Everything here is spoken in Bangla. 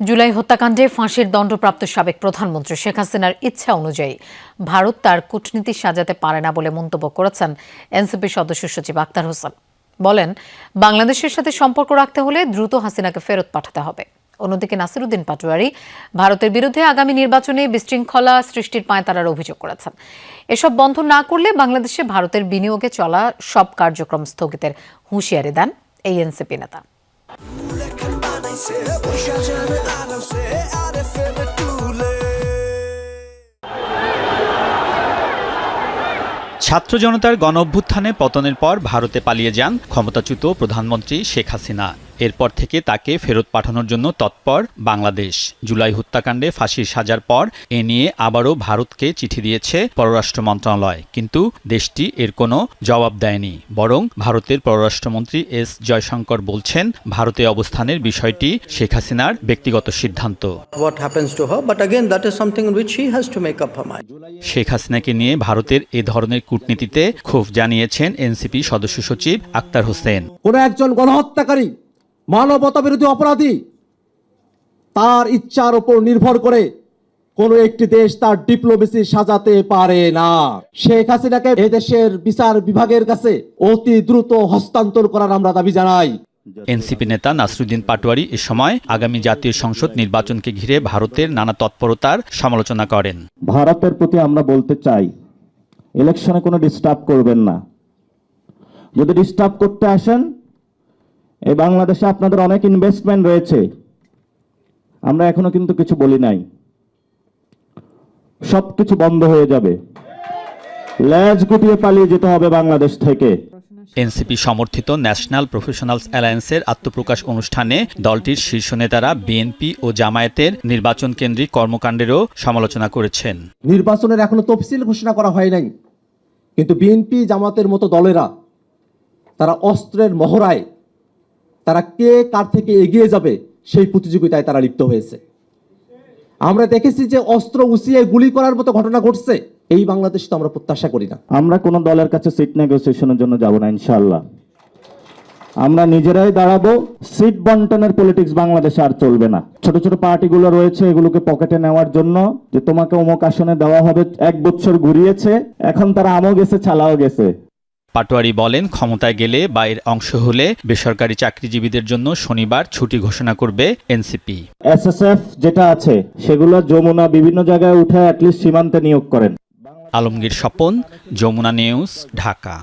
জুলাই হত্যাকাণ্ডে ফাঁসির দণ্ডপ্রাপ্ত সাবেক প্রধানমন্ত্রী শেখ হাসিনার ইচ্ছা অনুযায়ী ভারত তার কূটনীতি সাজাতে পারে না বলে মন্তব্য করেছেন এনসিপি সদস্য সচিব আক্তার হোসেন। বলেন, বাংলাদেশের সাথে সম্পর্ক রাখতে হলে দ্রুত হাসিনাকে ফেরত পাঠাতে হবে। অন্যদিকে নাসিরুদ্দিন পাটোয়ারি ভারতের বিরুদ্ধে আগামী নির্বাচনে বিশৃঙ্খলা সৃষ্টির পায়তারার অভিযোগ করেছেন। এসব বন্ধ না করলে বাংলাদেশে ভারতের বিনিয়োগে চলা সব কার্যক্রম স্থগিতের হুঁশিয়ারি দেন এই এনসিপি নেতা। ছাত্র জনতার গণ অভ্যুত্থানে পতনের পর ভারতে পালিয়ে যান ক্ষমতাচ্যুত প্রধানমন্ত্রী শেখ হাসিনা। এরপর থেকে তাকে ফেরত পাঠানোর জন্য তৎপর বাংলাদেশ। জুলাই হত্যাকাণ্ডে ফাঁসির সাজার পর এ নিয়ে আবারও ভারতকে চিঠি দিয়েছে পররাষ্ট্র মন্ত্রণালয়। কিন্তু দেশটি এর কোনো জবাব দেয়নি বরং ভারতের পররাষ্ট্রমন্ত্রী এস জয়শঙ্কর বলছেন ভারতে অবস্থানের বিষয়টি শেখ হাসিনার ব্যক্তিগত সিদ্ধান্ত. শেখ হাসিনাকে নিয়ে ভারতের এ ধরনের কূটনীতিতে ক্ষোভ জানিয়েছেন এনসিপি সদস্য সচিব আক্তার হোসেন। কোন একজন গণহত্যাকারী মানবতা বিরোধী অপরাধী। তার ইচ্ছার উপর নির্ভর করে কোন একটি দেশ তার ডিপ্লোমেসি সাজাতে পারে না। শেখ হাসিনাকে এদেশের বিচার বিভাগের কাছে অতি দ্রুত হস্তান্তর করার আমরা দাবি জানাই। এনসিপি নেতা নাসরুদ্দিন পাটোয়ারি এ সময় আগামী জাতীয় সংসদ নির্বাচনকে ঘিরে ভারতের নানা তৎপরতার সমালোচনা করেন। ভারতের প্রতি আমরা বলতে চাই ইলেকশনে কোনো ডিস্টার্ব করবেন না। যদি ডিস্টার্ব করতে আসেন এই বাংলাদেশে আপনাদের অনেক ইনভেস্টমেন্ট রয়েছে। আমরা এখনও কিন্তু কিছু বলি নাই। সব কিছু বন্ধ হয়ে যাবে। ল্যাজ গুটিয়ে পালিয়ে যেতে হবে বাংলাদেশ থেকে। এনসিপি সমর্থিত ন্যাশনাল প্রফেশনালস অ্যালায়েন্সের আত্মপ্রকাশ অনুষ্ঠানে দলটির শীর্ষ নেতারা বিএনপি ও জামায়াতের নির্বাচন কেন্দ্রিক কর্মকাণ্ডেরও সমালোচনা করেছেন। নির্বাচনের এখনও তফসিল ঘোষণা করা হয় নাই। কিন্তু বিএনপি জামাতের মতো দলেরা তারা অস্ত্রের মহড়ায় তারা কে কার থেকে এগিয়ে যাবে সেই প্রতিযোগিতায় তারা লিপ্ত হয়েছে। আমরা দেখেছি যে অস্ত্র উঁচিয়ে গুলি করার মতো ঘটনা ঘটছে। এই বাংলাদেশ তো আমরা প্রত্যাশা করি না। আমরা কোনো দলের কাছে সিট নেগোসিয়েশনের জন্য যাব না ইনশাল্লাহ আমরা নিজেরাই দাঁড়াবো সিট বন্টনের পলিটিক্স বাংলাদেশে আর চলবে না। ছোট ছোট পার্টিগুলো রয়েছে, এগুলোকে পকেটে নেওয়ার জন্য, যে তোমাকে অমুক আসনে দেওয়া হবে, এক বছর ঘুরিয়েছে, এখন তারা আমও গেছে, ছালাও গেছে। পাটোয়ারি বলেন ক্ষমতায় গেলে বা এর অংশ হলে বেসরকারি চাকরিজীবীদের জন্য শনিবার ছুটি ঘোষণা করবে এনসিপি। এসএসএফ যেটা আছে সেগুলো যমুনা বিভিন্ন জায়গায় উঠে অ্যাটলিস্ট সীমান্তে নিয়োগ করেন। আলমগীর স্বপন যমুনা নিউজ ঢাকা।